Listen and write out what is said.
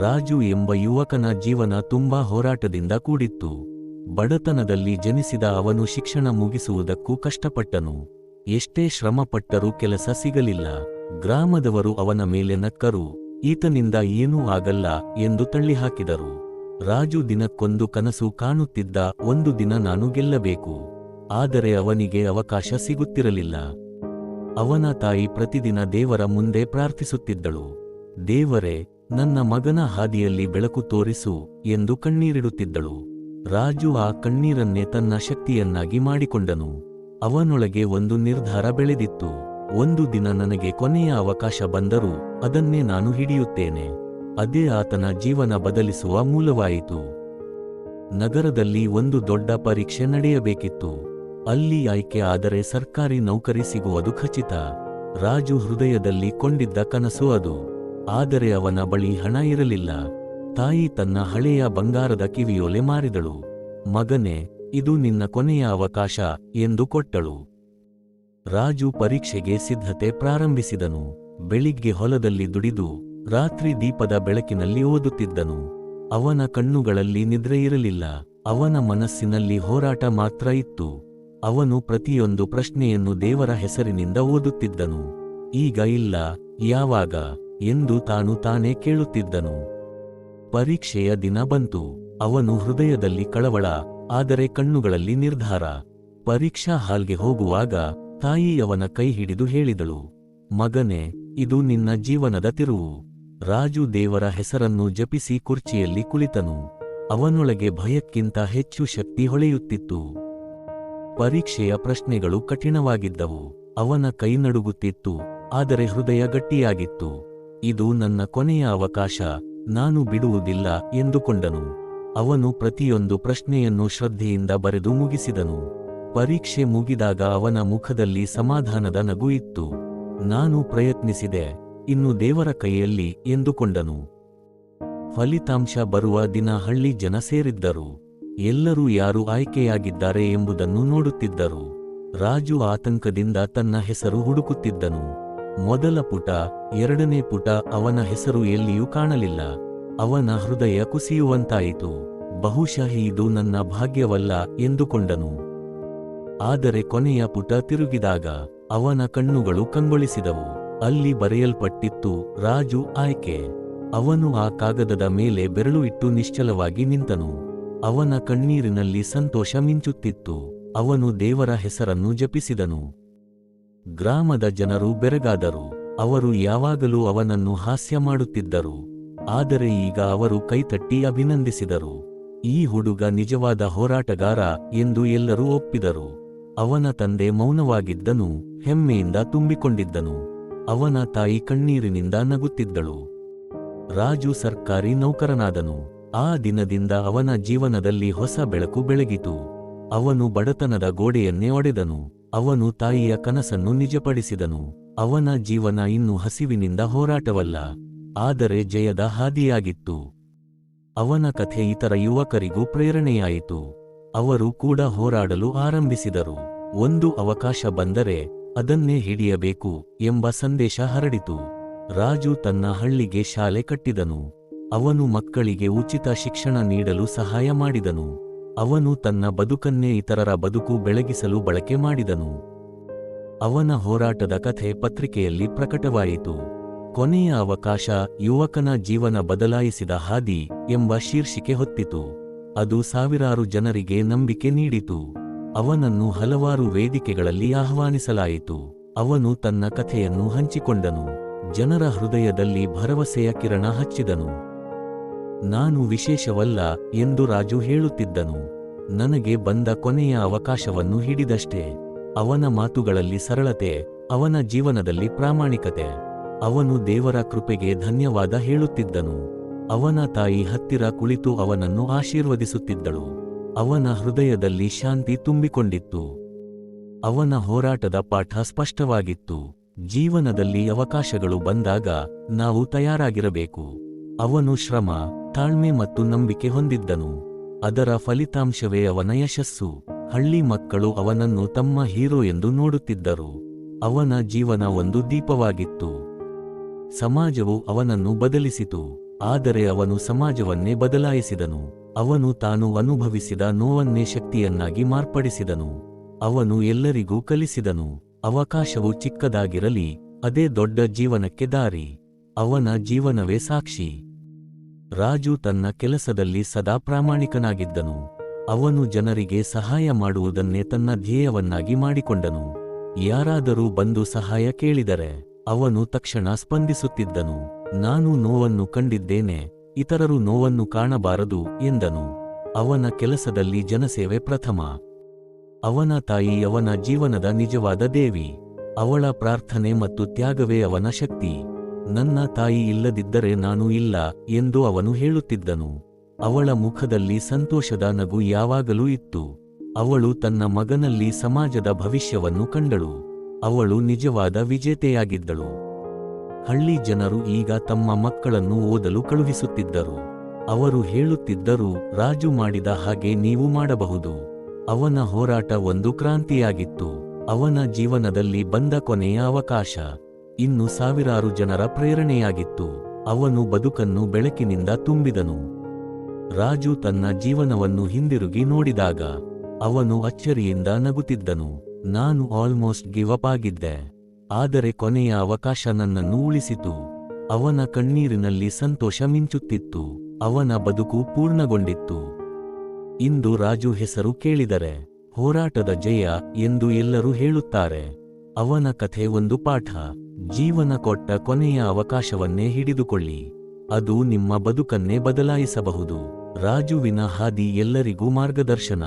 ರಾಜು ಎಂಬ ಯುವಕನ ಜೀವನ ತುಂಬಾ ಹೋರಾಟದಿಂದ ಕೂಡಿತ್ತು. ಬಡತನದಲ್ಲಿ ಜನಿಸಿದ ಅವನು ಶಿಕ್ಷಣ ಮುಗಿಸುವುದಕ್ಕೂ ಕಷ್ಟಪಟ್ಟನು. ಎಷ್ಟೇ ಶ್ರಮಪಟ್ಟರೂ ಕೆಲಸ ಸಿಗಲಿಲ್ಲ. ಗ್ರಾಮದವರು ಅವನ ಮೇಲೆ ನಕ್ಕರು. ಈತನಿಂದ ಏನೂ ಆಗಲ್ಲ ಎಂದು ತಳ್ಳಿಹಾಕಿದರು. ರಾಜು ದಿನಕ್ಕೊಂದು ಕನಸು ಕಾಣುತ್ತಿದ್ದ ಒಂದು ದಿನ ನಾನು ಗೆಲ್ಲಬೇಕು. ಆದರೆ ಅವನಿಗೆ ಅವಕಾಶ ಸಿಗುತ್ತಿರಲಿಲ್ಲ. ಅವನ ತಾಯಿ ಪ್ರತಿದಿನ ದೇವರ ಮುಂದೆ ಪ್ರಾರ್ಥಿಸುತ್ತಿದ್ದಳು. ದೇವರೇ ನನ್ನ ಮಗನ ಹಾದಿಯಲ್ಲಿ ಬೆಳಕು ತೋರಿಸು ಎಂದು ಕಣ್ಣೀರಿಡುತ್ತಿದ್ದಳು. ರಾಜು ಆ ಕಣ್ಣೀರನ್ನೇ ತನ್ನ ಶಕ್ತಿಯನ್ನಾಗಿ ಮಾಡಿಕೊಂಡನು. ಅವನೊಳಗೆ ಒಂದು ನಿರ್ಧಾರ ಬೆಳೆದಿತ್ತು. ಒಂದು ದಿನ ನನಗೆ ಕೊನೆಯ ಅವಕಾಶ ಬಂದರೂ ಅದನ್ನೇ ನಾನು ಹಿಡಿಯುತ್ತೇನೆ. ಅದೇ ಆತನ ಜೀವನ ಬದಲಿಸುವ ಮೂಲವಾಯಿತು. ನಗರದಲ್ಲಿ ಒಂದು ದೊಡ್ಡ ಪರೀಕ್ಷೆ ನಡೆಯಬೇಕಿತ್ತು. ಅಲ್ಲಿ ಆಯ್ಕೆ ಆದರೆ ಸರ್ಕಾರಿ ನೌಕರಿ ಸಿಗುವುದು ಖಚಿತ. ರಾಜು ಹೃದಯದಲ್ಲಿ ಕೊಂಡಿದ್ದ ಕನಸು ಅದು. ಆದರೆ ಅವನ ಬಳಿ ಹಣ ಇರಲಿಲ್ಲ. ತಾಯಿ ತನ್ನ ಹಳೆಯ ಬಂಗಾರದ ಕಿವಿಯೋಲೆ ಮಾರಿದಳು. ಮಗನೇ, ಇದು ನಿನ್ನ ಕೊನೆಯ ಅವಕಾಶ ಎಂದು ಕೊಟ್ಟಳು. ರಾಜು ಪರೀಕ್ಷೆಗೆ ಸಿದ್ಧತೆ ಪ್ರಾರಂಭಿಸಿದನು. ಬೆಳಿಗ್ಗೆ ಹೊಲದಲ್ಲಿ ದುಡಿದು, ರಾತ್ರಿ ದೀಪದ ಬೆಳಕಿನಲ್ಲಿ ಓದುತ್ತಿದ್ದನು. ಅವನ ಕಣ್ಣುಗಳಲ್ಲಿ ನಿದ್ರೆ ಇರಲಿಲ್ಲ. ಅವನ ಮನಸ್ಸಿನಲ್ಲಿ ಹೋರಾಟ ಮಾತ್ರ ಇತ್ತು. ಅವನು ಪ್ರತಿಯೊಂದು ಪ್ರಶ್ನೆಯನ್ನು ದೇವರ ಹೆಸರಿನಿಂದ ಓದುತ್ತಿದ್ದನು. ಈಗ ಇಲ್ಲ, ಯಾವಾಗ? ಎಂದು ತಾನು ತಾನೇ ಕೇಳುತ್ತಿದ್ದನು. ಪರೀಕ್ಷೆಯ ದಿನ ಬಂತು, ಅವನು ಹೃದಯದಲ್ಲಿ ಕಳವಳ, ಆದರೆ ಕಣ್ಣುಗಳಲ್ಲಿ ನಿರ್ಧಾರ. ಪರೀಕ್ಷಾ ಹಾಲ್ಗೆ ಹೋಗುವಾಗ ತಾಯಿ ಅವನ ಕೈ ಹಿಡಿದು ಹೇಳಿದಳು, ಮಗನೇ, ಇದು ನಿನ್ನ ಜೀವನದ ತಿರುವು. ರಾಜು ದೇವರ ಹೆಸರನ್ನು ಜಪಿಸಿ ಕುರ್ಚಿಯಲ್ಲಿ ಕುಳಿತನು. ಅವನೊಳಗೆ ಭಯಕ್ಕಿಂತ ಹೆಚ್ಚು ಶಕ್ತಿ ಹೊಳೆಯುತ್ತಿತ್ತು. ಪರೀಕ್ಷೆಯ ಪ್ರಶ್ನೆಗಳು ಕಠಿಣವಾಗಿದ್ದವು, ಅವನ ಕೈ ನಡುಗುತ್ತಿತ್ತು, ಆದರೆ ಹೃದಯ ಗಟ್ಟಿಯಾಗಿತ್ತು. ಇದು ನನ್ನ ಕೊನೆಯ ಅವಕಾಶ, ನಾನು ಬಿಡುವುದಿಲ್ಲ ಎಂದುಕೊಂಡನು. ಅವನು ಪ್ರತಿಯೊಂದು ಪ್ರಶ್ನೆಯನ್ನು ಶ್ರದ್ಧೆಯಿಂದ ಬರೆದು ಮುಗಿಸಿದನು. ಪರೀಕ್ಷೆ ಮುಗಿದಾಗ ಅವನ ಮುಖದಲ್ಲಿ ಸಮಾಧಾನದ ನಗು ಇತ್ತು. ನಾನು ಪ್ರಯತ್ನಿಸಿದೆ, ಇನ್ನು ದೇವರ ಕೈಯಲ್ಲಿ ಎಂದುಕೊಂಡನು. ಫಲಿತಾಂಶ ಬರುವ ದಿನ ಹಳ್ಳಿ ಜನ ಸೇರಿದ್ದರು. ಎಲ್ಲರೂ ಯಾರು ಆಯ್ಕೆಯಾಗಿದ್ದಾರೆ ಎಂಬುದನ್ನು ನೋಡುತ್ತಿದ್ದರು. ರಾಜು ಆತಂಕದಿಂದ ತನ್ನ ಹೆಸರು ಹುಡುಕುತ್ತಿದ್ದನು. ಮೊದಲ ಪುಟ, ಎರಡನೇ ಪುಟ ಅವನ ಹೆಸರು ಎಲ್ಲಿಯೂ ಕಾಣಲಿಲ್ಲ. ಅವನ ಹೃದಯ ಕುಸಿಯುವಂತಾಯಿತು. ಬಹುಶಃ ಇದು ನನ್ನ ಭಾಗ್ಯವಲ್ಲ ಎಂದುಕೊಂಡನು. ಆದರೆ ಕೊನೆಯ ಪುಟ ತಿರುಗಿದಾಗ ಅವನ ಕಣ್ಣುಗಳು ಕಂಗೊಳಿಸಿದವು. ಅಲ್ಲಿ ಬರೆಯಲ್ಪಟ್ಟಿತ್ತು, ರಾಜು ಆಯ್ಕೆ. ಅವನು ಆ ಕಾಗದದ ಮೇಲೆ ಬೆರಳು ಇಟ್ಟು ನಿಶ್ಚಲವಾಗಿ ನಿಂತನು. ಅವನ ಕಣ್ಣೀರಿನಲ್ಲಿ ಸಂತೋಷ ಮಿಂಚುತ್ತಿತ್ತು. ಅವನು ದೇವರ ಹೆಸರನ್ನು ಜಪಿಸಿದನು. ಗ್ರಾಮದ ಜನರು ಬೆರಗಾದರು. ಅವರು ಯಾವಾಗಲೂ ಅವನನ್ನು ಹಾಸ್ಯ ಮಾಡುತ್ತಿದ್ದರು. ಆದರೆ ಈಗ ಅವರು ಕೈತಟ್ಟಿ ಅಭಿನಂದಿಸಿದರು. ಈ ಹುಡುಗ ನಿಜವಾದ ಹೋರಾಟಗಾರ ಎಂದು ಎಲ್ಲರೂ ಒಪ್ಪಿದರು. ಅವನ ತಂದೆ ಮೌನವಾಗಿದ್ದನು, ಹೆಮ್ಮೆಯಿಂದ ತುಂಬಿಕೊಂಡಿದ್ದನು. ಅವನ ತಾಯಿ ಕಣ್ಣೀರಿನಿಂದ ನಗುತ್ತಿದ್ದಳು. ರಾಜು ಸರ್ಕಾರಿ ನೌಕರನಾದನು. ಆ ದಿನದಿಂದ ಅವನ ಜೀವನದಲ್ಲಿ ಹೊಸ ಬೆಳಕು ಬೆಳಗಿತು. ಅವನು ಬಡತನದ ಗೋಡೆಯನ್ನೇ ಒಡೆದನು. ಅವನು ತಾಯಿಯ ಕನಸನ್ನು ನಿಜಪಡಿಸಿದನು. ಅವನ ಜೀವನ ಇನ್ನು ಹಸಿವಿನಿಂದ ಹೋರಾಟವಲ್ಲ, ಆದರೆ ಜಯದ ಹಾದಿಯಾಗಿತ್ತು. ಅವನ ಕಥೆ ಇತರ ಯುವಕರಿಗೂ ಪ್ರೇರಣೆಯಾಯಿತು. ಅವರು ಕೂಡ ಹೋರಾಡಲು ಆರಂಭಿಸಿದರು. ಒಂದು ಅವಕಾಶ ಬಂದರೆ ಅದನ್ನೇ ಹಿಡಿಯಬೇಕು ಎಂಬ ಸಂದೇಶ ಹರಡಿತು. ರಾಜು ತನ್ನ ಹಳ್ಳಿಗೆ ಶಾಲೆ ಕಟ್ಟಿದನು. ಅವನು ಮಕ್ಕಳಿಗೆ ಉಚಿತ ಶಿಕ್ಷಣ ನೀಡಲು ಸಹಾಯ ಮಾಡಿದನು. ಅವನು ತನ್ನ ಬದುಕನ್ನೇ ಇತರರ ಬದುಕು ಬೆಳಗಿಸಲು ಬಳಕೆ ಮಾಡಿದನು. ಅವನ ಹೋರಾಟದ ಕಥೆ ಪತ್ರಿಕೆಯಲ್ಲಿ ಪ್ರಕಟವಾಯಿತು. ಕೊನೆಯ ಅವಕಾಶ ಯುವಕನ ಜೀವನ ಬದಲಾಯಿಸಿದ ಹಾದಿ ಎಂಬ ಶೀರ್ಷಿಕೆ ಹೊತ್ತಿತು. ಅದು ಸಾವಿರಾರು ಜನರಿಗೆ ನಂಬಿಕೆ ನೀಡಿತು. ಅವನನ್ನು ಹಲವಾರು ವೇದಿಕೆಗಳಲ್ಲಿ ಆಹ್ವಾನಿಸಲಾಯಿತು. ಅವನು ತನ್ನ ಕಥೆಯನ್ನು ಹಂಚಿಕೊಂಡನು. ಜನರ ಹೃದಯದಲ್ಲಿ ಭರವಸೆಯ ಕಿರಣ ಹಚ್ಚಿದನು. ನಾನು ವಿಶೇಷವಲ್ಲ ಎಂದು ರಾಜು ಹೇಳುತ್ತಿದ್ದನು. ನನಗೆ ಬಂದ ಕೊನೆಯ ಅವಕಾಶವನ್ನು ಹಿಡಿದಷ್ಟೇ. ಅವನ ಮಾತುಗಳಲ್ಲಿ ಸರಳತೆ, ಅವನ ಜೀವನದಲ್ಲಿ ಪ್ರಾಮಾಣಿಕತೆ. ಅವನು ದೇವರ ಕೃಪೆಗೆ ಧನ್ಯವಾದ ಹೇಳುತ್ತಿದ್ದನು. ಅವನ ತಾಯಿ ಹತ್ತಿರ ಕುಳಿತು ಅವನನ್ನು ಆಶೀರ್ವದಿಸುತ್ತಿದ್ದಳು. ಅವನ ಹೃದಯದಲ್ಲಿ ಶಾಂತಿ ತುಂಬಿಕೊಂಡಿತ್ತು. ಅವನ ಹೋರಾಟದ ಪಾಠ ಸ್ಪಷ್ಟವಾಗಿತ್ತು. ಜೀವನದಲ್ಲಿ ಅವಕಾಶಗಳು ಬಂದಾಗ ನಾವು ತಯಾರಾಗಿರಬೇಕು. ಅವನು ಶ್ರಮ ತಾಳ್ಮೆ ಮತ್ತು ನಂಬಿಕೆ ಹೊಂದಿದ್ದನು. ಅದರ ಫಲಿತಾಂಶವೇ ಅವನ ಯಶಸ್ಸು. ಹಳ್ಳಿ ಮಕ್ಕಳು ಅವನನ್ನು ತಮ್ಮ ಹೀರೋ ಎಂದು ನೋಡುತ್ತಿದ್ದರು. ಅವನ ಜೀವನ ಒಂದು ದೀಪವಾಗಿತ್ತು. ಸಮಾಜವು ಅವನನ್ನು ಬದಲಿಸಿತು. ಆದರೆ ಅವನು ಸಮಾಜವನ್ನೇ ಬದಲಾಯಿಸಿದನು. ಅವನು ತಾನು ಅನುಭವಿಸಿದ ನೋವನ್ನೇ ಶಕ್ತಿಯನ್ನಾಗಿ ಮಾರ್ಪಡಿಸಿದನು. ಅವನು ಎಲ್ಲರಿಗೂ ಕಲಿಸಿದನು. ಅವಕಾಶವು ಚಿಕ್ಕದಾಗಿರಲಿ, ಅದೇ ದೊಡ್ಡ ಜೀವನಕ್ಕೆ ದಾರಿ. ಅವನ ಜೀವನವೇ ಸಾಕ್ಷಿ. ರಾಜು ತನ್ನ ಕೆಲಸದಲ್ಲಿ ಸದಾ ಪ್ರಾಮಾಣಿಕನಾಗಿದ್ದನು. ಅವನು ಜನರಿಗೆ ಸಹಾಯ ಮಾಡುವುದನ್ನೇ ತನ್ನ ಧ್ಯೇಯವನ್ನಾಗಿ ಮಾಡಿಕೊಂಡನು. ಯಾರಾದರೂ ಬಂದು ಸಹಾಯ ಕೇಳಿದರೆ, ಅವನು ತಕ್ಷಣ ಸ್ಪಂದಿಸುತ್ತಿದ್ದನು. ನಾನು ನೋವನ್ನು ಕಂಡಿದ್ದೇನೆ, ಇತರರು ನೋವನ್ನು ಕಾಣಬಾರದು ಎಂದನು. ಅವನ ಕೆಲಸದಲ್ಲಿ ಜನಸೇವೆ ಪ್ರಥಮ. ಅವನ ತಾಯಿ ಅವನ ಜೀವನದ ನಿಜವಾದ ದೇವಿ. ಅವಳ ಪ್ರಾರ್ಥನೆ ಮತ್ತು ತ್ಯಾಗವೇ ಅವನ ಶಕ್ತಿ. ನನ್ನ ತಾಯಿ ಇಲ್ಲದಿದ್ದರೆ ನಾನು ಇಲ್ಲ ಎಂದು ಅವನು ಹೇಳುತ್ತಿದ್ದನು. ಅವಳ ಮುಖದಲ್ಲಿ ಸಂತೋಷದ ನಗು ಯಾವಾಗಲೂ ಇತ್ತು. ಅವಳು ತನ್ನ ಮಗನಲ್ಲಿ ಸಮಾಜದ ಭವಿಷ್ಯವನ್ನು ಕಂಡಳು. ಅವಳು ನಿಜವಾದ ವಿಜೇತೆಯಾಗಿದ್ದಳು. ಹಳ್ಳಿ ಜನರು ಈಗ ತಮ್ಮ ಮಕ್ಕಳನ್ನು ಓದಲು ಕಳುಹಿಸುತ್ತಿದ್ದರು. ಅವರು ಹೇಳುತ್ತಿದ್ದರು, ರಾಜು ಮಾಡಿದ ಹಾಗೆ ನೀವು ಮಾಡಬಹುದು. ಅವನ ಹೋರಾಟ ಒಂದು ಕ್ರಾಂತಿಯಾಗಿತ್ತು. ಅವನ ಜೀವನದಲ್ಲಿ ಬಂದ ಕೊನೆಯ ಅವಕಾಶ. ಇನ್ನು ಸಾವಿರಾರು ಜನರ ಪ್ರೇರಣೆಯಾಗಿತ್ತು. ಅವನು ಬದುಕನ್ನು ಬೆಳಕಿನಿಂದ ತುಂಬಿದನು. ರಾಜು ತನ್ನ ಜೀವನವನ್ನು ಹಿಂದಿರುಗಿ ನೋಡಿದಾಗ, ಅವನು ಅಚ್ಚರಿಯಿಂದ ನಗುತ್ತಿದ್ದನು. ನಾನು ಆಲ್ಮೋಸ್ಟ್ ಗಿವ್ ಅಪ್ ಆಗಿದ್ದೆ. ಆದರೆ ಕೊನೆಯ ಅವಕಾಶ ನನ್ನನ್ನು ಉಳಿಸಿತು. ಅವನ ಕಣ್ಣೀರಿನಲ್ಲಿ ಸಂತೋಷ ಮಿಂಚುತ್ತಿತ್ತು. ಅವನ ಬದುಕು ಪೂರ್ಣಗೊಂಡಿತ್ತು. ಇಂದು ರಾಜು ಹೆಸರು ಕೇಳಿದರೆ, ಹೋರಾಟದ ಜಯ ಎಂದು ಎಲ್ಲರೂ ಹೇಳುತ್ತಾರೆ. ಅವನ ಕಥೆ ಒಂದು ಪಾಠ. ಜೀವನ ಕೊಟ್ಟ ಕೊನೆಯ ಅವಕಾಶವನ್ನೇ ಹಿಡಿದುಕೊಳ್ಳಿ. ಅದು ನಿಮ್ಮ ಬದುಕನ್ನೇ ಬದಲಾಯಿಸಬಹುದು. ರಾಜುವಿನ ಹಾದಿ ಎಲ್ಲರಿಗೂ ಮಾರ್ಗದರ್ಶನ.